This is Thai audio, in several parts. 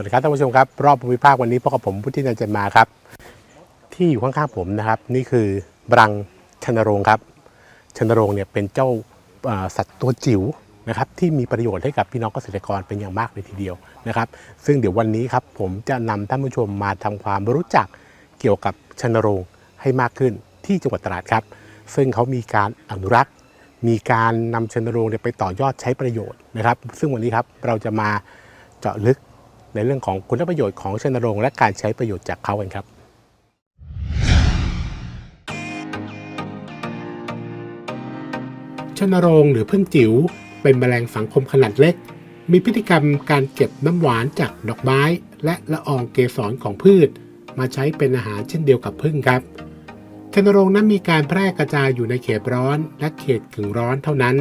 วัสดีครับท่านผู้ชมครับ รอบภูมิภาควันนี้พบกับผมพุทธินันจันมาครับ ที่อยู่ข้างๆผมนะครับ นี่คือบรังชนรงครับชนรงเนี่ยเป็นเจ้าสัตว์ตัวจิ๋วนะครับที่มีประโยชน์ให้กับพี่น้องเกษตรกรเป็นอย่างมากเลยทีเดียวนะครับ ซึ่งเดี๋ยววันนี้ครับผมจะนำท่านผู้ชมมาทำความรู้จักเกี่ยวกับชนรงให้มากขึ้นที่จังหวัดตราดครับ ซึ่งเขามีการอนุรักษ์ มีการนำชนรงเนี่ยไปต่อยอดใช้ประโยชน์นะครับ ซึ่งวันนี้ครับเราจะมาเจาะลึก ในเรื่องของคุณประโยชน์ของชนโรงและการใช้ประโยชน์จากเขากันครับชนโรงหรือพึ่งจิ๋วเป็นแมลงสังคมขนาดเล็ก มีพฤติกรรมการเก็บน้ำหวานจากดอกไม้ และละอองเกสรของพืช มาใช้เป็นอาหารเช่นเดียวกับพึ่งครับชนโรงนั้นมีการแพร่กระจายอยู่ในเขตร้อนและเขตขึงร้อนเท่านั้น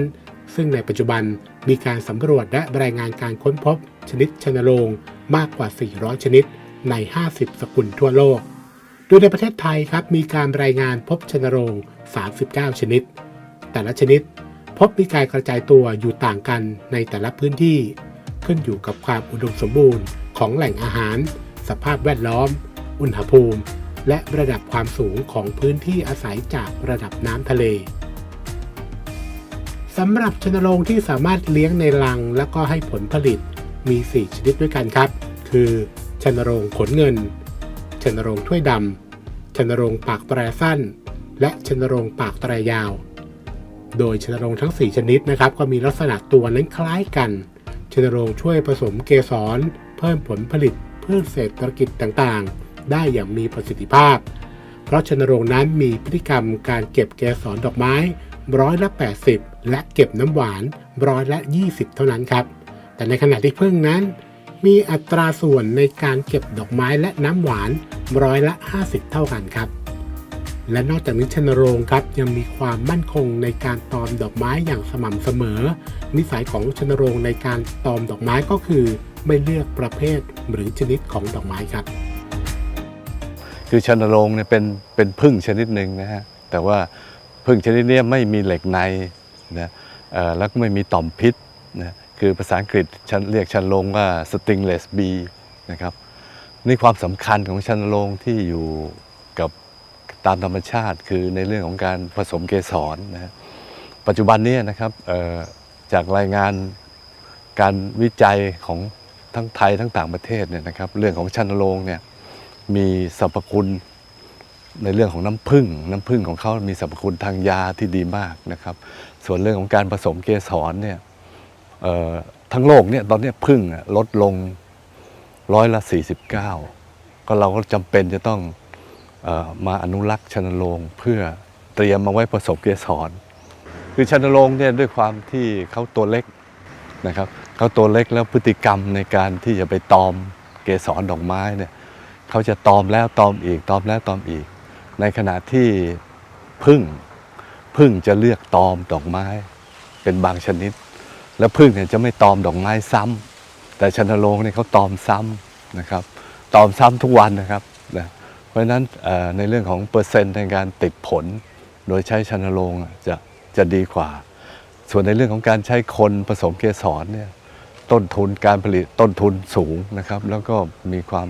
ซึ่งในปัจจุบันมีการสำรวจและรายงานการค้นพบชนิดชนโรงมากกว่า 400 ชนิดใน 50 สกุลทั่วโลก โดยในประเทศไทยครับมีการรายงานพบชนโรง 39 ชนิด แต่ละชนิดพบมีการกระจายตัวอยู่ต่างกันในแต่ละพื้นที่ ขึ้นอยู่กับความอุดมสมบูรณ์ของแหล่งอาหาร สภาพแวดล้อม อุณหภูมิ และระดับความสูงของพื้นที่อาศัยจากระดับน้ำทะเลสำหรับชนโรงที่สามารถเลี้ยงในรัง แล้วก็ให้ผลผลิต มี 4 ชนิดด้วยกันครับ คือชนโรงขนเงินชนโรงถ้วยดำชนโรงปากแตรสั้น และชนโรงปากแตรยาว โดยชนโรงทั้ง 4 ชนิดนะครับ ก็มีลักษณะตัวนั้นคล้ายกันชนโรงช่วยผสมเกสร เพิ่มผลผลิตพืชเศรษฐกิจต่างๆ ได้อย่างมีประสิทธิภาพ เพราะชนโรงนั้นมีพฤติกรรมการเก็บเกสรดอกไม้ร้อยละ 80 และเก็บน้ำหวานร้อยละ 20 เท่านั้นครับ แต่ในขณะที่พึ่งนั้น มีอัตราส่วนในการเก็บดอกไม้และน้ำหวานร้อยละ 50 เท่ากันครับ และนอกจากนี้ชนโรงครับยังมีความมั่นคงในการตอมดอกไม้อย่างสม่ำเสมอ นิสัยของชนโรงในการตอมดอกไม้ก็คือ ไม่เลือกประเภทหรือชนิดของดอกไม้ครับ คือชนโรงเนี่ยเป็นเป็นพึ่งชนิดหนึ่งนะฮะแต่ว่าพึ่งชนิดนี้ไม่มีเหล็กในนะเอ่อแล้วก็ไม่มีต่อมพิษนะ คือภาษาอังกฤษฉันเรียกชันโรงว่า stingless bee นะครับนี่ความสำคัญของชันโรงที่อยู่กับตามธรรมชาติ คือในเรื่องของการผสมเกสรนะฮะปัจจุบันนี้นะครับจากรายงานการวิจัยของทั้งไทยทั้งต่างประเทศเนี่ยนะครับเรื่องของชันโรงเนี่ยมีสรรพคุณในเรื่องของน้ำผึ้งน้ำผึ้งของเขามีสรรพคุณทางยาที่ดีมากนะครับ ส่วนเรื่องของการผสมเกสรเนี่ย ทั้งโลกเนี่ยตอนนี้ยผึ้งลดลงร้อยละ 49 ก็เราก็จำเป็นจะต้องออมาอนุรักษ์ชนโรงเพื่อเตรียมมาไว้ผสมเกสร คือชนโรงเนี่ยด้วยความที่เขาตัวเล็กนะครับเขาตัวเล็กแล้วพฤติกรรมในการที่จะไปตอมเกสรดอกไม้เนี่ยเขาจะตอมแล้วตอมอีกตอมแล้วตอมอีก ในขณะที่พึ่งพึ่งจะเลือกตอมดอกไม้เป็นบางชนิด แล้วพึ่งเนี่ยจะไม่ตอมดอกไม้ซ้ำแต่ชนโรงเนี่ยเขาตอมซ้ำนะครับ ตอมซ้ำทุกวันนะครับนะเพราะฉะนั้นในเรื่องของเปอร์เซ็นต์ในการติดผล โดยใช้ชนโรงจะจะดีกว่า ส่วนในเรื่องของการใช้คนผสมเกสรเนี่ยต้นทุนการผลิตต้นทุนสูงนะครับ แล้วก็มีความ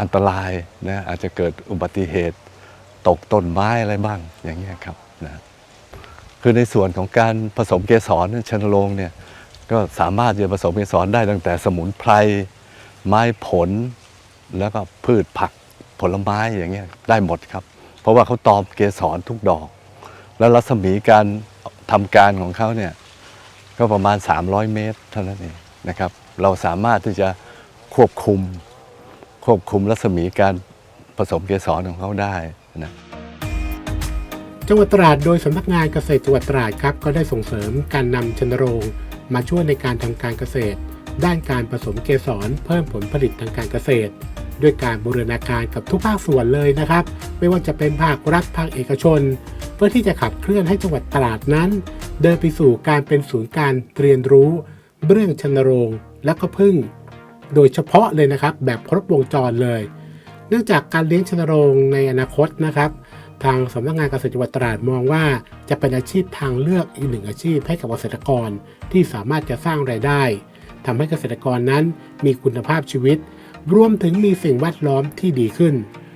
อันตรายนะอาจจะเกิดอุบัติเหตุ ตกต้นไม้อะไรบ้างอย่างเงี้ยครับนะคือในส่วนของการผสมเกสรชนโรงเนี่ย ก็สามารถจะผสมเกสรได้ตั้งแต่สมุนไพร ไม้ผล แล้วก็พืชผักผลไม้อย่างเงี้ยได้หมดครับ เพราะว่าเขาตอมเกสรทุกดอก แล้วรัศมีการทำการของเขาเนี่ยก็ประมาณ 300 เมตรเท่านั้นเองนะครับ เราสามารถที่จะควบคุมควบคุมรัศมีการผสมเกสรของเขาได้นะจังหวัดตราดโดยสำนักงานเกษตรจังหวัดตราดครับ ก็ได้ส่งเสริมการนำชนโรง มาช่วยในการทำการเกษตร ด้านการผสมเกสรเพิ่มผลผลิตทางการเกษตร ด้วยการบูรณาการกับทุกภาคส่วนเลยนะครับ ไม่ว่าจะเป็นภาครัฐภาคเอกชน เพื่อที่จะขับเคลื่อนให้จังหวัดตราดนั้น เดินไปสู่การเป็นศูนย์การเรียนรู้ เรื่องชนโรงและก็พึ่ง โดยเฉพาะเลยนะครับแบบครบวงจรเลย เนื่องจากการเลี้ยงชนโรงในอนาคตนะครับ ทางสำนักงานเกษตรจังหวัดตราดมองว่า จะเป็นอาชีพทางเลือกอีกหนึ่งอาชีพให้กับเกษตรกรที่สามารถจะสร้างรายได้ทำให้เกษตรกรนั้นมีคุณภาพชีวิต รวมถึงมีสิ่งแวดล้อมที่ดีขึ้น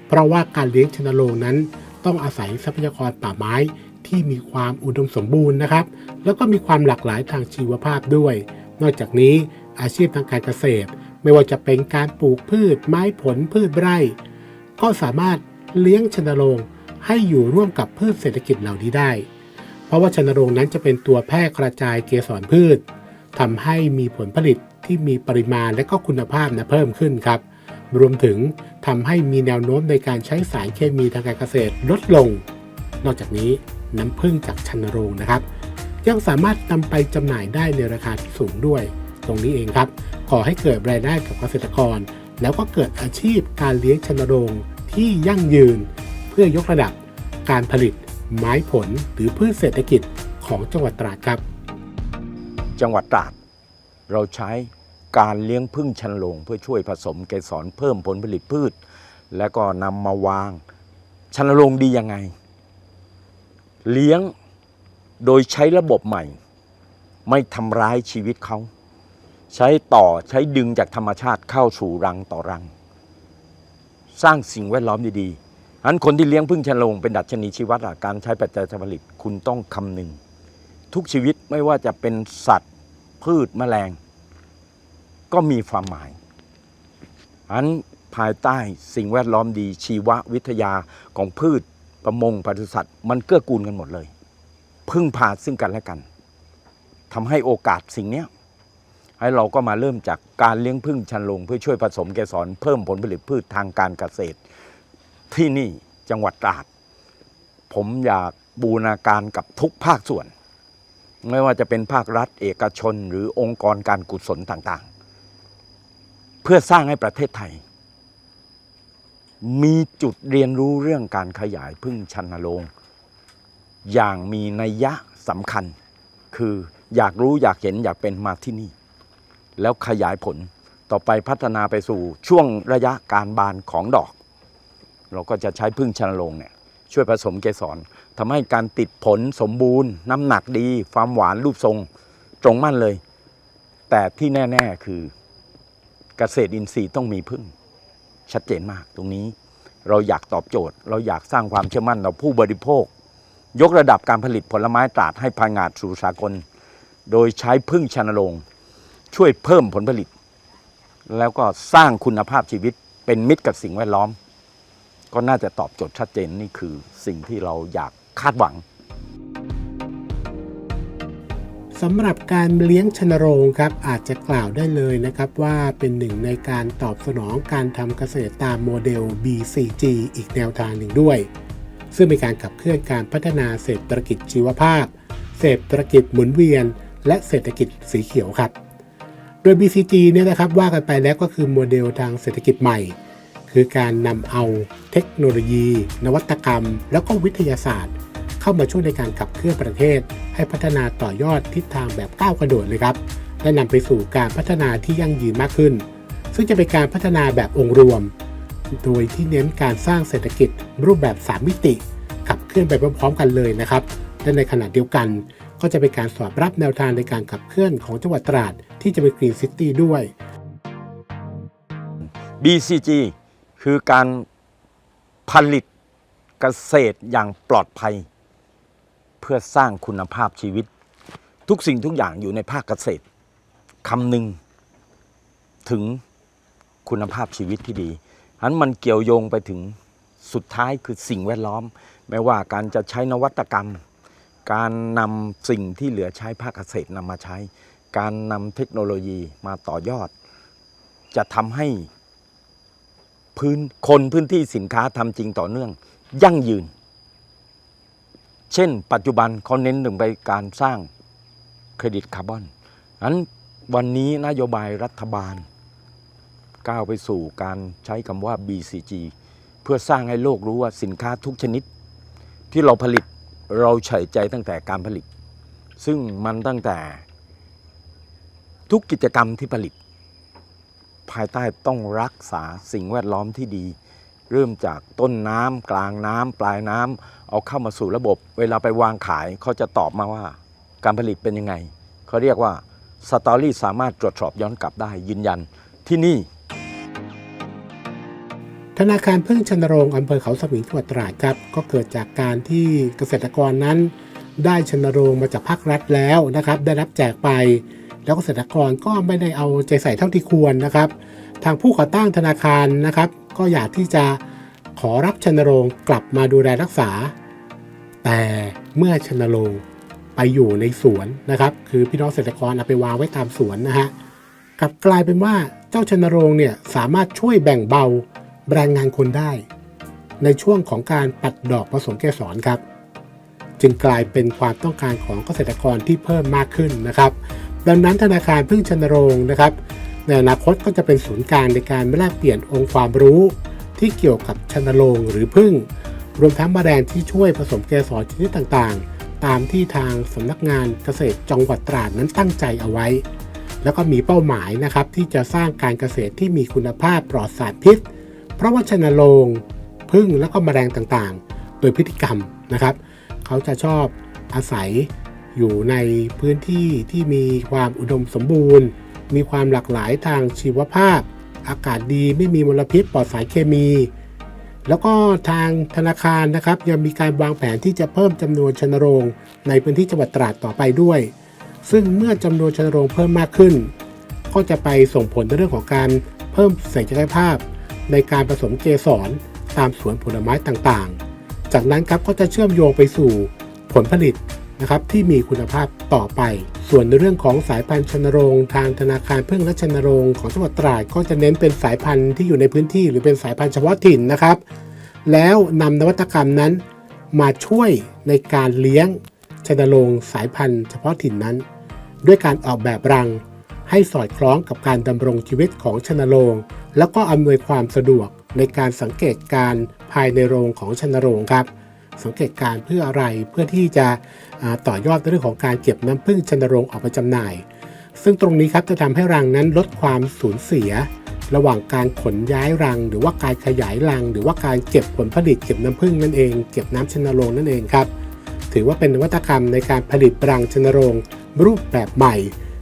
เพราะว่าการเลี้ยงชนโรงนั้น ต้องอาศัยทรัพยากรป่าไม้ที่มีความอุดมสมบูรณ์นะครับ แล้วก็มีความหลากหลายทางชีวภาพด้วย นอกจากนี้อาชีพทางการเกษตร ไม่ว่าจะเป็นการปลูกพืช ไม้ผลพืชไร่ ก็สามารถเลี้ยงชนโรง ให้อยู่ร่วมกับพืชเศรษฐกิจเหล่านี้ได้ เพราะว่าชนโรงนั้นจะเป็นตัวแพร่กระจายเกสรพืชทำให้มีผลผลิตที่มีปริมาณและก็คุณภาพนะเพิ่มขึ้นครับ รวมถึงทำให้มีแนวโน้มในการใช้สารเคมีทางการเกษตรลดลง นอกจากนี้น้ำผึ้งจากชนโรงนะครับ ยังสามารถนำไปจำหน่ายได้ในราคาที่สูงด้วย ตรงนี้เองครับขอให้เกิดรายได้กับเกษตรกร แล้วก็เกิดอาชีพการเลี้ยงชนโรงที่ยั่งยืน พื่อยกระดับการผลิตไม้ผลหรือพืชเศรษฐกิจของจังหวัดตราดครับ จังหวัดตราด เราใช้การเลี้ยงพึ่งชันโลงเพื่อช่วยผสมเกสรเพิ่มผลผลิตพืช แล้วก็นำมาวางชันโรงดียังไง เลี้ยงโดยใช้ระบบใหม่ ไม่ทำร้ายชีวิตเขา ใช้ต่อใช้ดึงจากธรรมชาติเข้าสู่รังต่อรัง สร้างสิ่งแวดล้อมดีๆ อันคนที่เลี้ยงพึ่งชันโรงเป็นดัชนีชีวัดอะการใช้ปัจจัยผลิตคุณต้องคำนึง ทุกชีวิตไม่ว่าจะเป็นสัตว์ พืชแมลง ก็มีความหมาย อันภายใต้สิ่งแวดล้อมดีชีววิทยาของพืชประมงปศุสัตว์ มันเกื้อกูลกันหมดเลย พึ่งพาซึ่งกันและกันทำให้โอกาสสิ่งเนี้ยให้เราก็มาเริ่มจากการเลี้ยงพึ่งชันลง เพื่อช่วยผสมเกสรเพิ่มผลผลิตพืชทางการเกษตร ที่นี่จังหวัดตราด ผมอยากบูรณาการกับทุกภาคส่วน ไม่ว่าจะเป็นภาครัฐเอกชนหรือองค์กรการกุศลต่างๆ เพื่อสร้างให้ประเทศไทย มีจุดเรียนรู้เรื่องการขยายพึ่งชันโรงอย่างมีนัยยะสำคัญ คืออยากรู้อยากเห็นอยากเป็นมาที่นี่ แล้วขยายผลต่อไปพัฒนาไปสู่ช่วงระยะการบานของดอก เราก็จะใช้พึ่งชันโรงเนี่ยช่วยผสมเกสรทำให้การติดผลสมบูรณ์ น้ำหนักดีความหวานรูปทรงตรงมั่นเลย แต่ที่แน่ ๆ คือเกษตรอินทรีย์ต้องมีพึ่ง ชัดเจนมากตรงนี้ เราอยากตอบโจทย์ เราอยากสร้างความเชื่อมั่นต่อผู้บริโภค ยกระดับการผลิตผลไม้ตราดให้พังงาดสู่สากล โดยใช้พึ่งชนโรงช่วยเพิ่มผลผลิต แล้วก็สร้างคุณภาพชีวิตเป็นมิตรกับสิ่งแวดล้อม ก็น่าจะตอบโจทย์ชัดเจนนี่คือสิ่งที่เราอยากคาดหวังสำหรับการเลี้ยงชนโรงครับอาจจะกล่าวได้เลยนะครับว่าเป็นหนึ่งในการตอบสนองการทำเกษตรตามโมเดล BCG อีกแนวทางหนึ่งด้วย ซึ่งเป็นการขับเคลื่อนการพัฒนาเศรษฐกิจชีวภาพ เศรษฐกิจหมุนเวียน และเศรษฐกิจสีเขียวครับ โดย BCG เนี่ยนะครับว่ากันไปแล้วก็คือโมเดลทางเศรษฐกิจใหม่ คือการนำเอาเทคโนโลยี นวัตกรรม แล้วก็วิทยาศาสตร์ เข้ามาช่วยในการขับเคลื่อนประเทศ ให้พัฒนาต่อยอดทิศทางแบบก้าวกระโดดเลยครับและนำไปสู่การพัฒนาที่ยั่งยืนมากขึ้น ซึ่งจะเป็นการพัฒนาแบบองค์รวม โดยที่เน้นการสร้างเศรษฐกิจรูปแบบ 3 มิติ ขับเคลื่อนไปพร้อมๆกันเลยนะครับและในขณะเดียวกันก็จะเป็นการสอบรับแนวทางในการขับเคลื่อนของจังหวัดตราดที่จะเป็นกรีนซิตี้ด้วย BCG คือการผลิตเกษตรอย่างปลอดภัย เพื่อสร้างคุณภาพชีวิต ทุกสิ่งทุกอย่างอยู่ในภาคเกษตรคำหนึ่งถึงคุณภาพชีวิตที่ดีอันมันเกี่ยวโยงไปถึงสุดท้ายคือสิ่งแวดล้อม ไม่ว่าการจะใช้นวัตกรรม การนำสิ่งที่เหลือใช้ภาคเกษตรนำมาใช้ การนำเทคโนโลยีมาต่อยอด จะทำให้ พื้นคนพื้นที่สินค้าทำจริงต่อเนื่อง ยั่งยืน เช่น ปัจจุบันเขาเน้นถึงไปการสร้างเครดิตคาร์บอนนั้นวันนี้นโยบายรัฐบาล ก้าวไปสู่การใช้คำว่า BCG เพื่อสร้างให้โลกรู้ว่าสินค้าทุกชนิด ที่เราผลิตเราใส่ใจตั้งแต่การผลิต ซึ่งมันตั้งแต่ทุกกิจกรรมที่ผลิต ภายใต้ต้องรักษาสิ่งแวดล้อมที่ดี เริ่มจากต้นน้ำกลางน้ำปลายน้ำเอาเข้ามาสู่ระบบ เวลาไปวางขายเขาจะตอบมาว่า การผลิตเป็นยังไงเขาเรียกว่าสตอรี่สามารถตรวจสอบย้อนกลับได้ยืนยันที่นี่ ธนาคารพึ่งชนโรงอำเภอเขาสมิงจังหวัดตราดครับ ก็เกิดจากการที่เกษตรกรนั้น ได้ชนโรงมาจากภาครัฐแล้วนะครับ ได้รับแจกไป แล้วเกษตรกรก็ไม่ได้เอาใจใส่เท่าที่ควรนะครับ ทางผู้ก่อตั้งธนาคารนะครับ ก็อยากที่จะขอรับชนโรงกลับมาดูแลรักษา แต่เมื่อชนโรงไปอยู่ในสวนนะครับ คือพี่น้องเกษตรกรเอาไปวางไว้ตามสวนนะฮะกลับกลายเป็นว่าเจ้าชนโรงเนี่ยสามารถช่วยแบ่งเบาแรงงานคนได้ ในช่วงของการปัดดอกผสมเกสรครับ จึงกลายเป็นความต้องการของเกษตรกรที่เพิ่มมากขึ้นนะครับ ดังนั้นธนาคารพึ่งชนรงนะครับในอนาคตก็จะเป็นศูนย์กลางในการแลกเปลี่ยนองค์ความรู้ ที่เกี่ยวกับชนรงหรือพึ่ง รวมทั้งแมลงที่ช่วยผสมเกสรชนิดต่างๆ ตามที่ทางสำนักงานเกษตรจังหวัดตราดนั้นตั้งใจเอาไว้ แล้วก็มีเป้าหมายนะครับที่จะสร้างการเกษตรที่มีคุณภาพปลอดสารพิษ เพราะว่าชนรงพึ่งแล้วก็แมลงต่างๆ โดยพฤติกรรมนะครับ เขาจะชอบอาศัย อยู่ในพื้นที่ที่มีความอุดมสมบูรณ์ มีความหลากหลายทางชีวภาพ อากาศดีไม่มีมลพิษปลอดสารเคมี แล้วก็ทางธนาคารนะครับ ยังมีการวางแผนที่จะเพิ่มจำนวนชนโรง ในพื้นที่จังหวัดตราดต่อไปด้วย ซึ่งเมื่อจำนวนชนโรงเพิ่มมากขึ้น ก็จะไปส่งผลในเรื่องของการเพิ่มศักยภาพ ในการผสมเกสรตามสวนผลไม้ต่างๆ จากนั้นครับก็จะเชื่อมโยงไปสู่ผลผลิต นะครับที่มีคุณภาพต่อไป ส่วนในเรื่องของสายพันธุ์ชนโรงทางธนาคารเพึ่งและชนโรงของจังหวัดตราดก็จะเน้นเป็นสายพันธุ์ที่อยู่ในพื้นที่ หรือเป็นสายพันธุ์เฉพาะถิ่นนะครับ แล้วนำนวัตกรรมนั้นมาช่วยในการเลี้ยงชนโรงสายพันธุ์เฉพาะถิ่นนั้น ด้วยการออกแบบรัง ให้สอดคล้องกับการดำรงชีวิตของชนโรงแล้วก็อำนวยความสะดวกในการสังเกตการภายในโรงของชนโรงครับ สังเกตการเพื่ออะไรเพื่อที่จะต่อยอดในเรื่องของการเก็บน้ำผึ้งชนโรงออกไปจำหน่าย ซึ่งตรงนี้ครับจะทำให้รังนั้นลดความสูญเสีย ระหว่างการขนย้ายรัง หรือว่าการขยายรัง หรือว่าการเก็บผลผลิตเก็บน้ำผึ้งนั่นเอง เก็บน้ำชนโรงนั่นเองครับถือว่าเป็นนวัตกรรมในการผลิตรังชนโรงรูปแบบใหม่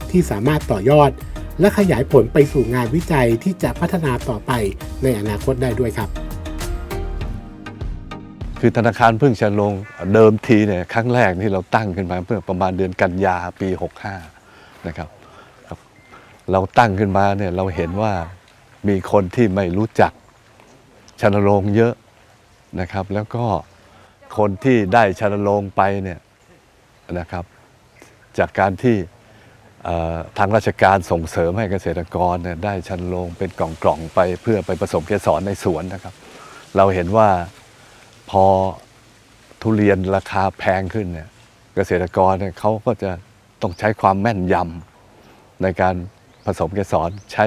ที่สามารถต่อยอด และขยายผลไปสู่งานวิจัยที่จะพัฒนาต่อไปในอนาคตได้ด้วยครับ คือธนาคารพึ่งชันลงเดิมทีเนี่ยครั้งแรกที่เราตั้งขึ้นมาเมื่อประมาณเดือนกันยาปี 65 นะครับครับ เราตั้งขึ้นมาเนี่ยเราเห็นว่ามีคนที่ไม่รู้จักชนโรงเยอะนะครับ แล้วก็คนที่ได้ชนโรงไปเนี่ยนะครับ จากการที่ทางราชการส่งเสริมให้เกษตรกรเนี่ยได้ชันโรงเป็นกล่องๆไปเพื่อไปผสมเกสรในสวนนะครับ เราเห็นว่า พอทุเรียนราคาแพงขึ้นเนี่ยเกษตรกรเนี่ยเขาก็จะต้องใช้ความแม่นยำในการผสมเกสรใช้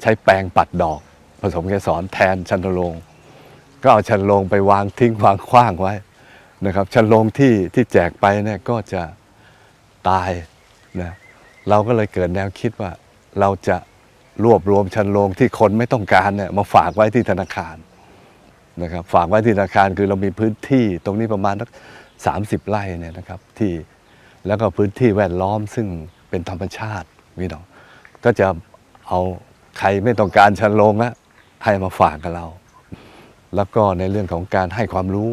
ใช้แปรงปัดดอก ผสมเกสรแทนชันโรงก็เอาชันโรงไปวางทิ้งวางขว้างไว้นะครับชันโรงที่ที่แจกไปเนี่ยก็จะตายนะเราก็เลยเกิดแนวคิดว่าเราจะรวบรวมชันโรงที่คนไม่ต้องการเนี่ยมาฝากไว้ที่ธนาคาร นะครับฝากไว้ที่ธนาคารคือเรามีพื้นที่ตรงนี้ประมาณสักสามสิบไร่เนี่ยนะครับที่แล้วก็พื้นที่แวดล้อมซึ่งเป็นธรรมชาติพี่น้องก็จะเอาใครไม่ต้องการชันโรงละให้มาฝากกับเรา แล้วก็ในเรื่องของการให้ความรู้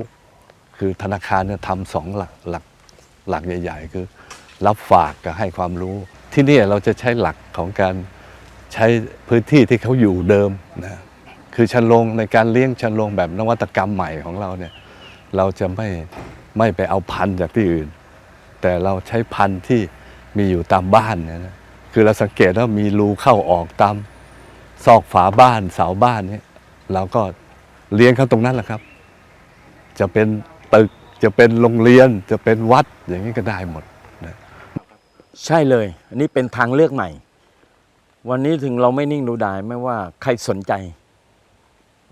คือธนาคารเนี่ยทำสองหลักหลักหลักใหญ่ ๆ คือ รับฝากกับให้ความรู้ ที่นี่เราจะใช้หลักของการใช้พื้นที่ที่เขาอยู่เดิมนะ คือชันโรงในการเลี้ยงชันโรงแบบนวัตกรรมใหม่ของเราเนี่ยเราจะไม่ไม่ไปเอาพันธุ์จากที่อื่น แต่เราใช้พันธุ์ที่มีอยู่ตามบ้านเนี่ยนะคือเราสังเกตว่ามีรูเข้าออกตามซอกฝาบ้านเสาบ้านเนี่ยเราก็เลี้ยงเขาตรงนั้นแหละครับ จะเป็นตึกจะเป็นโรงเรียนจะเป็นวัดอย่างนี้ก็ได้หมดใช่เลย อันนี้เป็นทางเลือกใหม่ วันนี้ถึงเราไม่นิ่งดูดายไม่ว่าใครสนใจ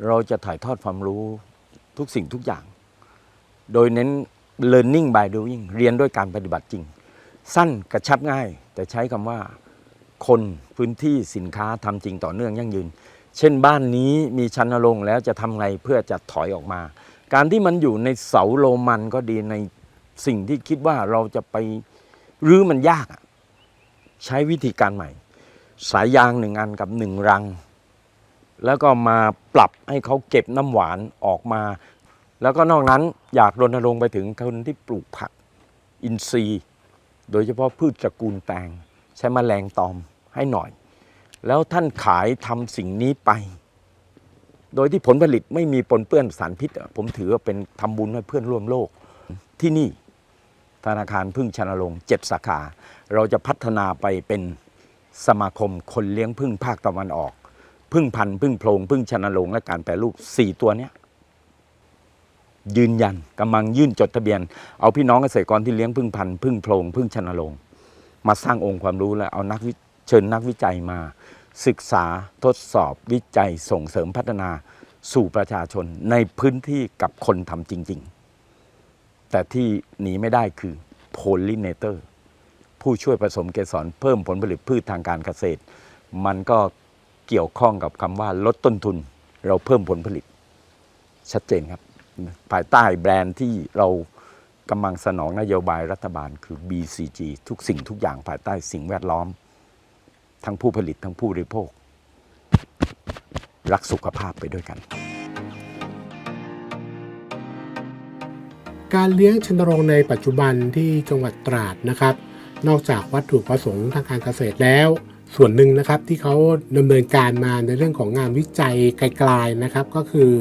เราจะถ่ายทอดความรู้ทุกสิ่งทุกอย่าง โดยเน้น learning by doing เรียนด้วยการปฏิบัติจริง สั้นกระชับง่าย แต่ใช้คำว่า คนพื้นที่สินค้าทำจริงต่อเนื่องยั่งยืน เช่นบ้านนี้มีชันลงแล้วจะทำไงเพื่อจะถอยออกมา การที่มันอยู่ในเสาโรมันก็ดีในสิ่งที่คิดว่าเราจะไปรื้อมันยาก ใช้วิธีการใหม่ สายยางหนึ่งอันกับหนึ่งรัง แล้วก็มาปรับให้เขาเก็บน้ำหวานออกมา แล้วก็นอกนั้นอยากรณรงค์ไปถึงคนที่ปลูกผักอินทรีย์ โดยเฉพาะพืชตระกูลแตงใช้แมลงตอมให้หน่อย แล้วท่านขายทำสิ่งนี้ไป โดยที่ผลผลิตไม่มีปนเปื้อนสารพิษ ผมถือว่าเป็นทำบุญให้เพื่อนร่วมโลกที่นี่ธนาคารพึ่งชนลงค์เจ็ดสาขา เราจะพัฒนาไปเป็นสมาคมคนเลี้ยงพึ่งภาคตะวันออก พึ่งพันธุ์พึ่งโพรงพึ่งชนะลงและการแปรรูปสี่ตัวเนี้ยยืนยันกำลังยื่นจดทะเบียน เอาพี่น้องเกษตรกรที่เลี้ยงพึ่งพันธุ์พึ่งโพรงพึ่งชนะลง มาสร้างองค์ความรู้และเอานักเชิญนักวิจัยมา ศึกษาทดสอบวิจัยส่งเสริมพัฒนาสู่ประชาชนในพื้นที่กับคนทำจริง ๆ แต่ที่หนีไม่ได้คือโพลิเนเตอร์ผู้ช่วยผสมเกสรเพิ่มผลผลิตพืชทางการเกษตร มันก็ เกี่ยวข้องกับคำว่าลดต้นทุน เราเพิ่มผลผลิต ชัดเจนครับ ภายใต้แบรนด์ที่เรากำลังสนองนโยบายรัฐบาลคือ BCG ทุกสิ่งทุกอย่างภายใต้สิ่งแวดล้อม ทั้งผู้ผลิตทั้งผู้บริโภค รักสุขภาพไปด้วยกัน การเลี้ยงชนโรงในปัจจุบันที่จังหวัดตราดนะครับ นอกจากวัตถุประสงค์ทางการเกษตรแล้ว ส่วนหนึ่งนะครับที่เขาดำเนินการมาในเรื่องของงานวิจัยไกลๆนะครับ ก็คือ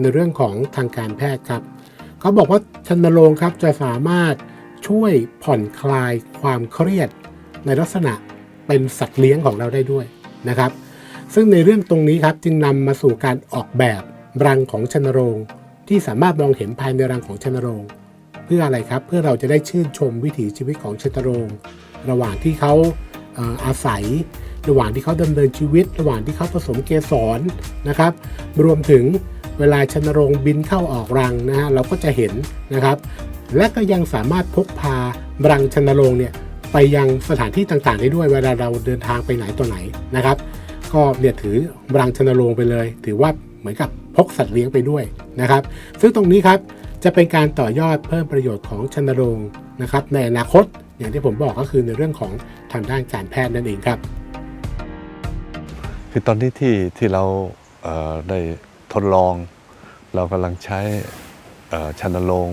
ในเรื่องของทางการแพทย์ครับเขาบอกว่าชันโรงครับจะสามารถช่วยผ่อนคลายความเครียด ในลักษณะเป็นสัตว์เลี้ยงของเราได้ด้วยนะครับ ซึ่งในเรื่องตรงนี้ครับจึงนำมาสู่การออกแบบรังของชันโรงที่สามารถมองเห็นภายในรังของชันโรงเพื่ออะไรครับเพื่อเราจะได้ชื่นชมวิถีชีวิตของชันโรงระหว่างที่เขา อาศัย ระหว่างที่เขาดำเนินชีวิต ระหว่างที่เขาผสมเกสรนะครับ รวมถึงเวลาชนรงบินเข้าออกรังนะฮะเราก็จะเห็นนะครับ และก็ยังสามารถพกพารังชนรงเนี่ยไปยังสถานที่ต่างๆ ได้ด้วยเวลาเราเดินทางไปไหนตัวไหนนะครับ ก็เนี่ยถือรังชนรงไปเลย ถือว่าเหมือนกับพกสัตว์เลี้ยงไปด้วยนะครับ ซึ่งตรงนี้ครับจะเป็นการต่อยอดเพิ่มประโยชน์ของชนรงนะครับในอนาคต อย่างที่ผมบอกก็คือในเรื่องของทางด้านการแพทย์นั่นเองครับ คือตอนนี้ที่ที่เราเอ่อได้ทดลอง เรากำลังใช้เอ่อชันโรง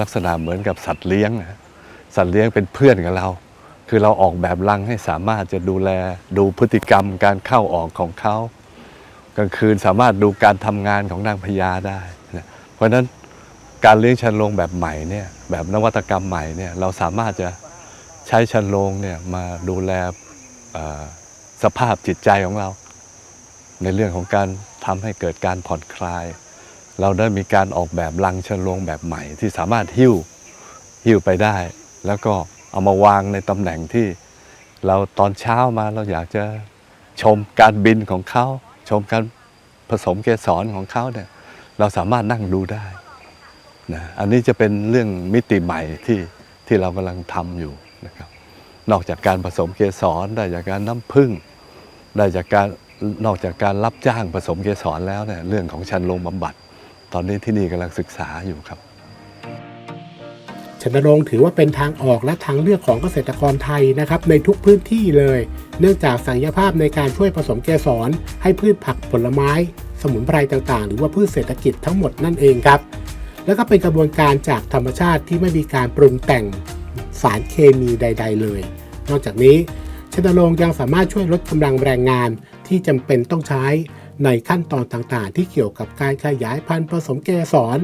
ลักษณะเหมือนกับสัตว์เลี้ยงนะฮะสัตว์เลี้ยงเป็นเพื่อนกับเรา คือเราออกแบบรังให้สามารถจะดูแลดูพฤติกรรมการเข้าออกของเขากลางคืนสามารถดูการทำงานของนางพญาได้นะเพราะฉะนั้นการเลี้ยงชันโรงแบบใหม่เนี่ย แบบนวัตกรรมใหม่เนี่ยเราสามารถจะใช้ชันโรงเนี่ยมาดูแลสภาพจิตใจของเรา ในเรื่องของการทำให้เกิดการผ่อนคลาย เราได้มีการออกแบบลังชันโรงแบบใหม่ ที่สามารถหิ้วหิ้วไปได้ แล้วก็เอามาวางในตำแหน่งที่เราตอนเช้ามาเราอยากจะชมการบินของเขา ชมการผสมเกสรของเขาเนี่ยเราสามารถนั่งดูได้ นะอันนี้จะเป็นเรื่องมิติใหม่ที่ที่เรากำลังทำอยู่นะครับ นอกจากการผสมเกสรได้จากการน้ำผึ้งได้จากการนอกจากการรับจ้างผสมเกสรแล้วเนี่ยเรื่องของชันโรงบำบัด ตอนนี้ที่นี่กำลังศึกษาอยู่ครับชนโรงถือว่าเป็นทางออกและทางเลือกของเกษตรกรไทยนะครับในทุกพื้นที่เลย เนื่องจากศักยภาพในการช่วยผสมเกสรให้พืชผักผลไม้ สมุนไพรต่างๆ หรือว่าพืชเศรษฐกิจทั้งหมดนั่นเองครับ แล้วก็เป็นกระบวนการจากธรรมชาติที่ไม่มีการปรุงแต่งสารเคมีใด ๆ เลย นอกจากนี้ชนโรงยังสามารถช่วยลดกำลังแรงงานที่จำเป็นต้องใช้ในขั้นตอนต่างๆ ที่เกี่ยวกับการขยายพันธุ์ผสมเกสร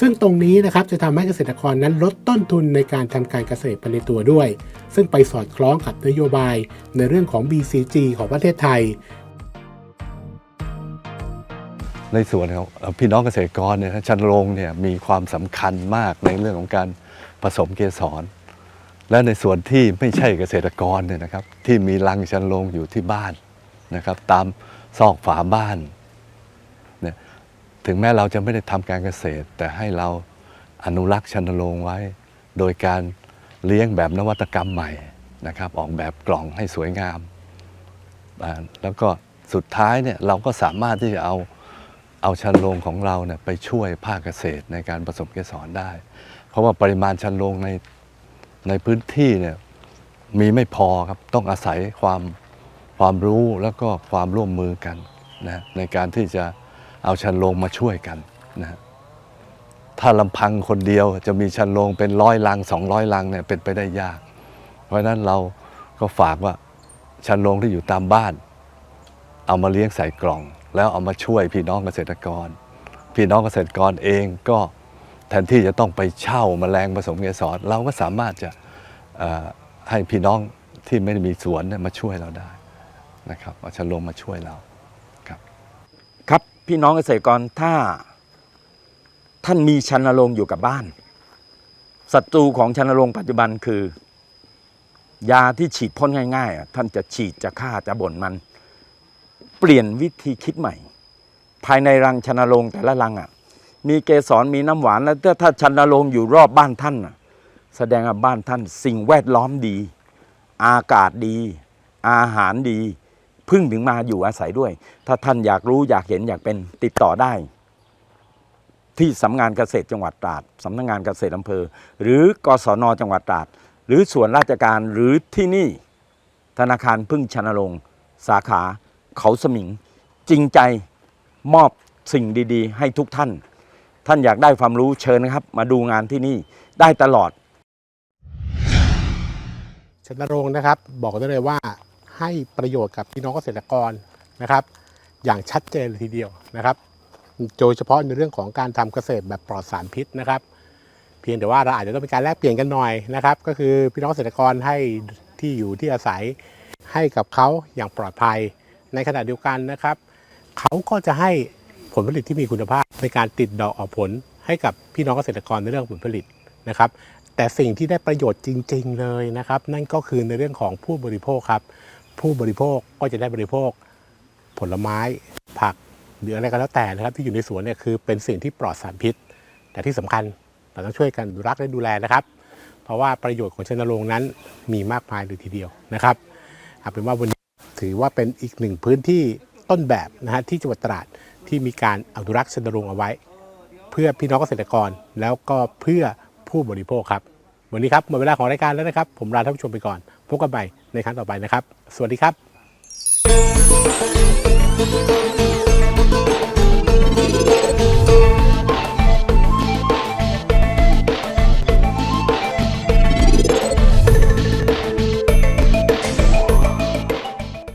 ซึ่งตรงนี้นะครับจะทำให้เกษตรกรนั้นลดต้นทุนในการทำการเกษตรไปในตัวด้วย ซึ่งไปสอดคล้องกับนโยบายในเรื่องของ BCG ของประเทศไทย ในส่วนของพี่น้องเกษตรกรเนี่ยชันโรงเนี่ยมีความสำคัญมากในเรื่องของการผสมเกสร และในส่วนที่ไม่ใช่เกษตรกรเนี่ยนะครับ ที่มีรังชันโรงอยู่ที่บ้านนะครับ ตามซอกฝาบ้านเนี่ยถึงแม้เราจะไม่ได้ทำการเกษตร แต่ให้เราอนุรักษ์ชันโรงไว้ โดยการเลี้ยงแบบนวัตกรรมใหม่นะครับ ออกแบบกล่องให้สวยงาม แล้วก็สุดท้ายเนี่ยเราก็สามารถที่จะเอา เอาชันโรงของเราเนี่ยไปช่วยภาคเกษตรในการผสมเกสรได้ เพราะว่าปริมาณชันโรงในในพื้นที่เนี่ยมีไม่พอครับต้องอาศัยความความรู้แล้วก็ความร่วมมือกันนะในการที่จะเอาชันโรงมาช่วยกันนะถ้าลำพังคนเดียวจะมีชันโรงเป็นร้อยลังสองร้อยลังเนี่ยเป็นไปได้ยาก เพราะฉะนั้นเราก็ฝากว่าชันโรงที่อยู่ตามบ้าน เอามาเลี้ยงใส่กล่อง แล้วเอามาช่วยพี่น้องเกษตรกร พี่น้องเกษตรกรเองก็แทนที่จะต้องไปเช่าแมลงผสมเกสรเราก็สามารถจะให้พี่น้องที่ไม่ได้มีสวนมาช่วยเราได้นะครับเอาชันโรงมาช่วยเราครับพี่น้องเกษตรกรถ้า ท่านมีชันโรงอยู่กับบ้านศัตรูของชันโรงปัจจุบันคือ ยาที่ฉีดพ่นง่ายๆท่านจะฉีดจะฆ่าจะบ่นมัน เปลี่ยนวิธีคิดใหม่ ภายในรังชนโรงแต่ละรังอะ มีเกสรมีน้ำหวานแล้วถ้าชนโรงอยู่รอบบ้านท่านอะ แสดงว่าบ้านท่านสิ่งแวดล้อมดี อากาศดี อาหารดีพึ่งถึงมาอยู่อาศัยด้วย ถ้าท่านอยากรู้อยากเห็นอยากเป็นติดต่อได้ ที่สำนักงานเกษตรจังหวัดตราดสำนักงานเกษตรอำเภอ หรือกศนจังหวัดตราดหรือส่วนราชการหรือที่นี่ ธนาคารพึ่งชนรงสาขา เขาสมิง จริงใจมอบสิ่งดีๆ ให้ทุกท่าน ท่านอยากได้ความรู้เชิญนะครับ มาดูงานที่นี่ได้ตลอดชนรงนะครับ บอกได้เลยว่าให้ประโยชน์กับพี่น้องเกษตรกรนะครับ อย่างชัดเจนเลยทีเดียวนะครับโดยเฉพาะในเรื่องของการทำเกษตรแบบปลอดสารพิษนะครับ เพียงแต่ว่าเราอาจจะต้องมีการแลกเปลี่ยนกันหน่อยนะครับ ก็คือพี่น้องเกษตรกรให้ที่อยู่ที่อาศัยให้กับเขาอย่างปลอดภัย ในขณะเดียวกันนะครับ เขาก็จะให้ผลผลิตที่มีคุณภาพในการติดดอกออกผลให้กับพี่น้องเกษตรกรในเรื่องผลผลิตนะครับแต่สิ่งที่ได้ประโยชน์จริง ๆ เลยนะครับ นั่นก็คือในเรื่องของผู้บริโภคครับ ผู้บริโภคก็จะได้บริโภค ผลไม้ผักหรืออะไรก็แล้วแต่นะครับ ที่อยู่ในสวนเนี่ยคือเป็นสิ่งที่ปลอดสารพิษ แต่ที่สำคัญเราต้องช่วยกันรักและดูแลนะครับ เพราะว่าประโยชน์ของชนโรงนั้นมีมากมายเลยทีเดียวนะครับเอาเป็นว่าวันนี้ ถือว่าเป็นอีกหนึ่งพื้นที่ต้นแบบนะฮะที่จังหวัดตราดที่มีการอนุรักษ์ชนรงเอาไว้ เพื่อพี่น้องเกษตรกรแล้วก็เพื่อผู้บริโภคครับ วันนี้ครับหมดเวลาของรายการแล้วนะครับ ผมลาท่านผู้ชมไปก่อนพบกันใหม่ในครั้งต่อไปนะครับ สวัสดีครับ